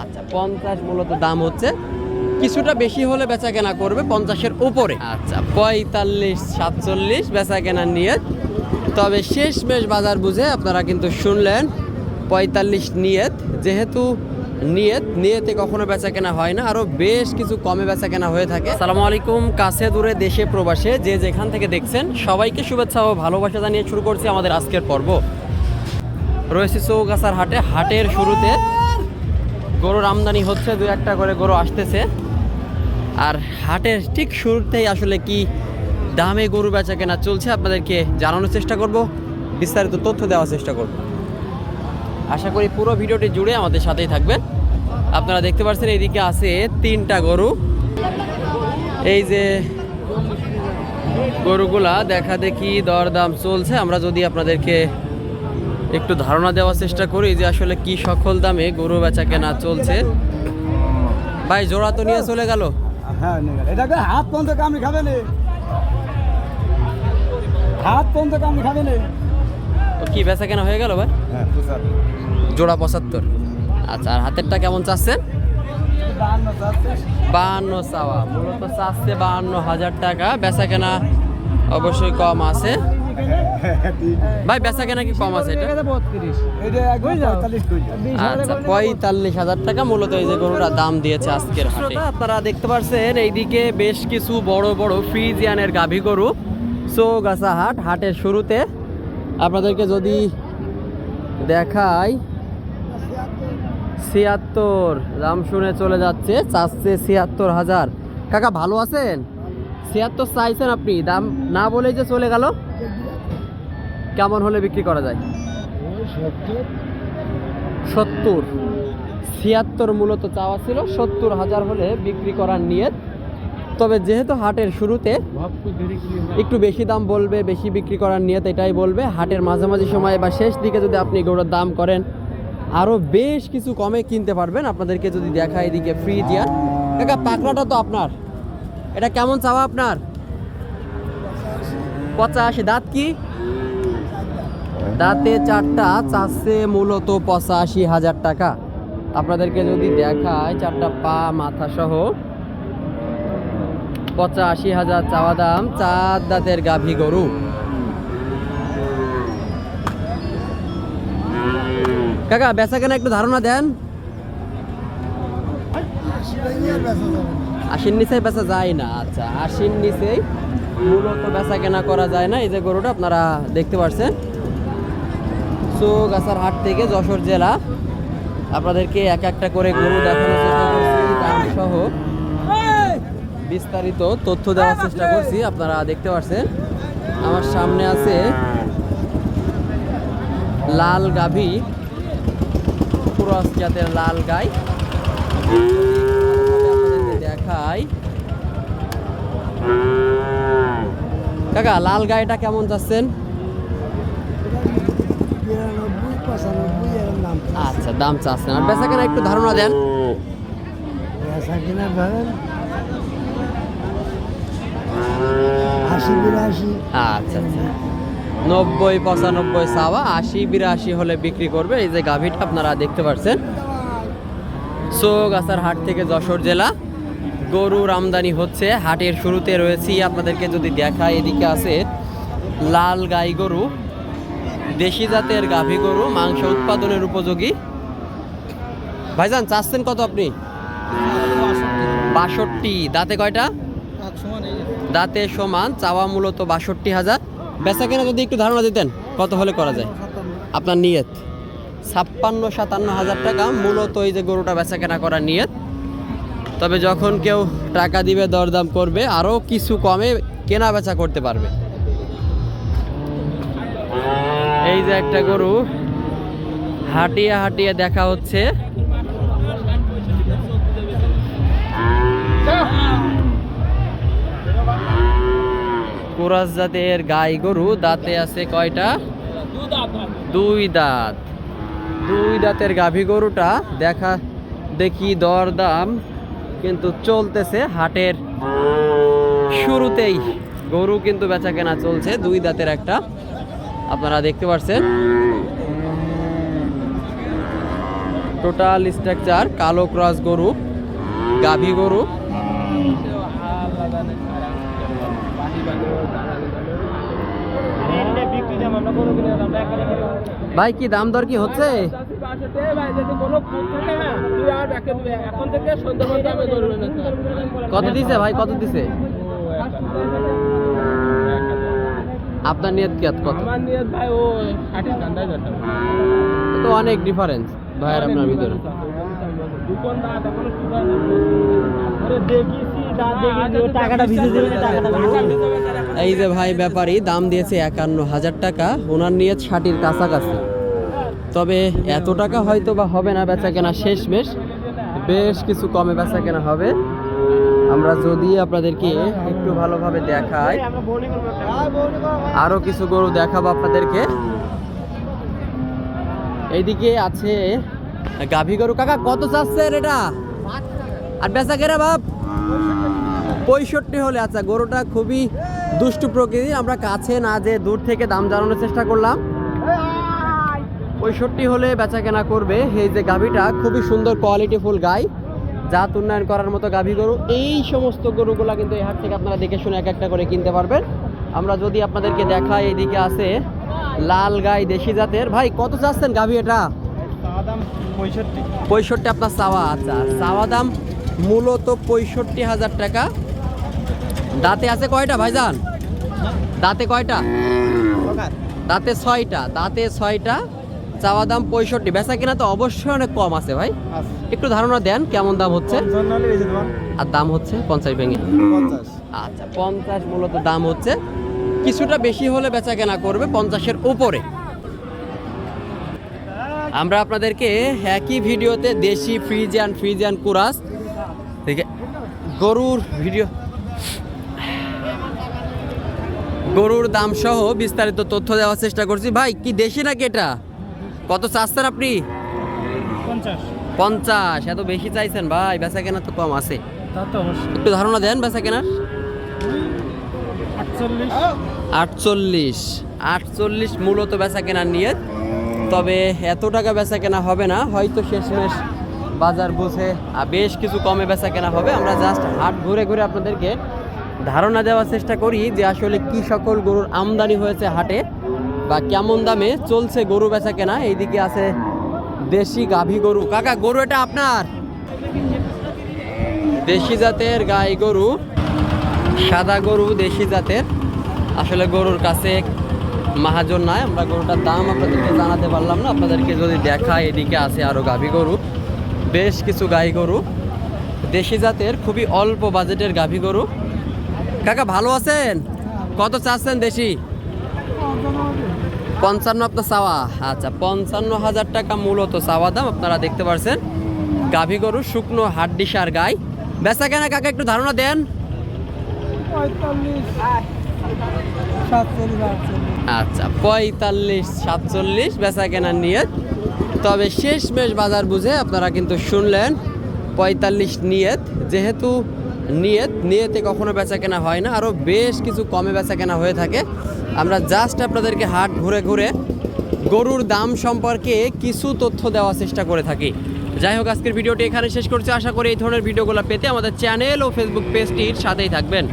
আচ্ছা পঞ্চাশ মূলত দাম হচ্ছে। কিছুটা বেশি হলে বেচা কেনা করবে পঞ্চাশের উপরে। আচ্ছা। পঁয়তাল্লিশ সাতচল্লিশ বেচা কেনার নিয়ে। তবে শেষ মেশ বাজার বুঝে আপনারা কিন্তু শুনলেন পঁয়তাল্লিশ নিয়ত। যেহেতু নিয়ত নিয়তে কখনো বেচা কেনা হয় না। আরও বেশ কিছু কমে বেচা কেনা হয়ে থাকে। সালামু আলাইকুম কাছে দূরে দেশে প্রবাসে যে যেখান থেকে দেখছেন সবাইকে শুভেচ্ছা ও ভালোবাসা জানিয়ে শুরু করছি আমাদের আজকের পর্ব। রয়েছে চৌগাছার হাটে। হাটের শুরুতে গরুর আমদানি হচ্ছে, দু একটা করে গরু আসতেছে। আর হাটের ঠিক শুরুতেই আসলে কি দামে গরু বেচা কেনা চলছে, আপনাদেরকে জানানোর চেষ্টা করব। বিস্তারিত তথ্য দেওয়ার চেষ্টা করব। আশা করি পুরো ভিডিওটি জুড়ে আমাদের সাথেই থাকবেন। আপনারা দেখতে পাচ্ছেন এইদিকে আছে তিনটা গরু। এই যে গরুগুলা দেখা দেখি দরদাম চলছে। আমরা যদি আপনাদেরকে একটু ধারণা দেওয়ার চেষ্টা করি যে আসলে কি সকল দামে গরু বেচা কেনা চলছে। ভাই জোড়া তো নিয়ে চলে গেল। হ্যাঁ এটাকে হাত পর্যন্ত কামড়ি খাবে নে? হাত পর্যন্ত কামড়ি খাবে নে? কি বেচা কেনা হয়ে গেল ভাই? হ্যাঁ জোড়া পঁচাত্তর। আচ্ছা আর হাতেরটা কেমন চাচ্ছেন? বাহান্ন চাওয়া। মূলত চাচ্ছে বাহান্ন হাজার টাকা। বেচা কেনা অবশ্যই কম আছে। ভাই বেচা কেনা কি কম আছে এটা? আচ্ছা পঁয়তাল্লিশ হাজার টাকা মূলত এই যে গরুটা দাম দিয়েছে আজকের হাটে। আপনারা দেখতে পাচ্ছেন এইদিকে বেশ কিছু বড় বড় ফ্রিজিয়ানের গাভী গরু। চৌগাছা হাট হাটের শুরুতে। আপনাদেরকে যদি দেখাই ছিয়াত্তর দাম শুনে চলে যাচ্ছে চাচ্ছে ছিয়াত্তর হাজার। কাকা ভালো আছেন? ছিয়াত্তর চাইছেন আপনি দাম না বলেই যে চলে গেল। কেমন হলে বিক্রি করা যায়? সত্তর। ছিয়াত্তর মূলত চাওয়া ছিল, সত্তর হাজার হলে বিক্রি করার নিয়ত। তবে যেহেতু হাটের শুরুতে একটু বেশি দাম বলবে, বেশি বিক্রি করার নিয়ত এটাই বলবে, হাটের মাঝামাঝি সময় বা শেষ দিকে যদি আপনি গরুর দাম করেন আরও বেশ কিছু কমে কিনতে পারবেন। আপনাদেরকে যদি দেখা এদিকে ফ্রি দিয়া কাকা, পাকড়াটা তো আপনার। এটা কেমন চাওয়া আপনার? পঁচাশি। দাঁত কি? দাঁতে চারটা চাচ্ছে মূলত পঁচাশি হাজার টাকা। আপনাদেরকে যদি দেখায় চারটা পা, মাথা সহ, পঁচাশি হাজার চাওয়া দাম চার দাঁতের গাভী গরু। কাকা, বেচা কেনা একটু ধারণা দেন। আশির নিচে বেচা যায় না। আচ্ছা আশির নিচেই মূলত বেচা কেনা করা যায় না। এই যে গরুটা আপনারা দেখতে পাচ্ছেন চৌগাছার হাট থেকে যশোর জেলা। আপনাদেরকে এক একটা করে গরু দেখানোর চেষ্টা করছি সহ বিস্তারিত তথ্য দেওয়ার চেষ্টা করছি, আপনারা দেখতে পাচ্ছেন আমার সামনে আছে লাল গাভী। ক্রস জাতের লাল গাই। দেখাই। কাকা, লাল গাইটা কেমন যাচ্ছেন? বিরানব্বই পঁচানব্বই এরকম দাম আচ্ছা দাম চাচ্ছেন আর বেচা কেনা একটু ধারণা দেন। বেচা কিনা ধরেন আশি বিরাশি। আচ্ছা আচ্ছা। নব্বই পঁচানব্বই সাওয়া আশি বিরাশি হলে বিক্রি করবে। এই যে গাভীটা আপনারা দেখতে পাচ্ছেন। সোগাছার হাট থেকে যশোর জেলা। গরুর আমদানি হচ্ছে। হাটের শুরুতে রয়েছি। আপনাদেরকে যদি দেখায় এদিকে আছে লাল গাই গরু। দেশি জাতের গাভী গরু, মাংস উৎপাদনের উপযোগী। ভাইজান, চাচ্ছেন কত আপনি? বাষট্টি। দাঁতে কয়টা? দাঁতে সমান, চাওয়া মূলত বাষট্টি হাজার। বেচা কেনা যদি একটু ধারণা দিতেন, কত হলে করা যায়? আপনার নিয়ত? ছাপ্পান্ন, সাতান্ন হাজার টাকা, মূলত এই যে গরুটা বেচা কেনা করার নিয়ত। তবে যখন কেউ টাকা দিবে, দরদাম করবে আরও কিছু কমে কেনা বেচা করতে পারবে। এই যে একটা গরু, হাঁটিয়ে হাঁটিয়ে দেখা হচ্ছে। কোরাস জাতের গাই গরু, দাঁতে আছে কয়টা? দুই দাঁত। দুই দাঁতের গাভী গরুটা দেখা দেখি দর দাম কিন্তু চলতেছে হাটের শুরুতেই। গরু কিন্তু বেচা কেনা চলছে, দুই দাঁতের একটা আপনারা দেখতে পাচ্ছেন টোটাল স্ট্রাকচার কালো ক্রস গরু, গাভী গরু। ভাই, কি দাম দর কি হচ্ছে? কত দিছে ভাই, কত দিছে? আপনার নিয়ত কি কত আমার নিয়ত ভাই ও ষাটের ধান্দায় ধরতে তো অনেক ডিফারেন্স ভাইয়ের আপনার ভিতরে। দোকানদার তখন সুগার আরে দেখিছি যা দেখি ও টাকাটা ভিজে দেবে টাকাটা এই যে ভাই ব্যাপারী দাম দিয়েছে একান্ন হাজার টাকা ওনার নিয়ে ষাটির কাছাকাছি। তবে এত টাকা হয়তো বা হবে না বেচা কেনা শেষ বেশ বেশ কিছু কমে বেচা কেনা হবে। আমরা যদি আপনাদেরকে একটু ভালোভাবে দেখাই। আরও কিছু গরু দেখাবো আপনাদেরকে। এইদিকে আছে গাভী গরু। কাকা, কত চাচ্ছেন এটা? আর বেচা কেনা বাপ পঁয়ষট্টি হলে। আচ্ছা গরুটা খুবই দুষ্টু প্রকৃতির আমরা কাছে না যে দূর থেকে দাম জানানোর চেষ্টা করলাম। পঁয়ষট্টি হলে বেচা কেনা করবে। এই যে গাভীটা খুবই সুন্দর কোয়ালিটি ফুল গাই। জাত উন্নয়ন করার মতো গাভী গরু, এই সমস্ত গরুগুলো কিন্তু এই হাট থেকে আপনারা দেখে শুনে এক একটা করে কিনতে পারবেন। আমরা যদি আপনাদেরকে দেখাই এইদিকে আছে লাল গাই দেশি জাতের। ভাই, কত চাচ্ছেন গাভী এটা? পঁয়ষট্টি আপনার চাওয়া আচ্ছা চাওয়া দাম মূলত পঁয়ষট্টি হাজার টাকা। দাঁতে আছে কয়টা ভাইজান? দাঁতে কয়টা? দাঁতে ছয়টা দাঁতে ছয়টা। চাওয়া দাম পঁয়ষট্টি। বেচা কিনা তো অবশ্যই অনেক কম আছে ভাই। একটু ধারণা দেন কেমন দাম হচ্ছে? আর দাম হচ্ছে পঞ্চাশ ভেঙে। আচ্ছা পঞ্চাশ মূলত দাম হচ্ছে। কিছুটা বেশি হলে বেচা কেনা করবে পঞ্চাশের উপরে। আমরা আপনাদেরকে একই ভিডিওতে দেশি ফ্রিজিয়ান ফ্রিজিয়ান কুরাস থেকে গরুর ভিডিও গরুর দাম সহ বিস্তারিত তথ্য দেওয়ার চেষ্টা করছি। ভাই কি দেশি নাকি এটা? কত চাচ্ছেন আপনি? পঞ্চাশ। এত বেশি চাইছেন ভাই বেচা কেনা তো কম আছে। একটু ধারণা দেন বেচা কেনার আটচল্লিশ। আটচল্লিশ মূলত বেচা কেনার নিয়ে তবে এত টাকা বেচা কেনা হবে না হয়তো শেষমেশ বাজার বুঝে বেশ কিছু কমে বেচা কেনা হবে। আমরা জাস্ট হাট ঘুরে ঘুরে আপনাদেরকে ধারণা দেওয়ার চেষ্টা করি যে আসলে কি সকল গরুর আমদানি হয়েছে হাটে। বা কেমন দামে চলছে গরু বেচা কেনা? এইদিকে আছে দেশি গাভী গরু। কাকা, গরু এটা আপনার? দেশি জাতের গাই গরু, সাদা গরু দেশি জাতের। আসলে গরুর কাছে মাহাজন নাই, আমরা গরুটার দাম আপনাদেরকে জানাতে পারলাম না। আপনাদেরকে যদি দেখা এদিকে আছে আরও গাভী গরু, বেশ কিছু গাই গরু। দেশি জাতের, খুবই অল্প বাজেটের গাভী গরু। কাকা, ভালো আছেন? কত চাচ্ছেন দেশি? পঞ্চান্ন আপনার চাওয়া। আচ্ছা পঞ্চান্ন হাজার টাকা মূলত চাওয়া দাম আপনারা দেখতে পারছেন। গাভী গরু শুকনো হাড্ডি সার গাই। বেচা কেনা কাকা একটু ধারণা দেন। পঁয়তাল্লিশ আচ্ছা পঁয়তাল্লিশ সাতচল্লিশ বেচা কেনার নিয়ত তবে শেষমেশ বাজার বুঝে আপনারা কিন্তু শুনলেন পঁয়তাল্লিশ নিয়ত যেহেতু নিয়ত, নিয়তে কখনো বেচা কেনা হয় না। আরও বেশ কিছু কমে বেচা কেনা হয়ে থাকে। আমরা জাস্ট আপনাদেরকে হাট ঘুরে ঘুরে গরুর দাম সম্পর্কে কিছু তথ্য দেওয়ার চেষ্টা করে থাকি। যাই হোক, আজকের ভিডিওটি এখানে শেষ করছি। আশা করি এই ধরনের ভিডিওগুলো পেতে আমাদের চ্যানেল ও ফেসবুক পেজটির সাথেই থাকবেন।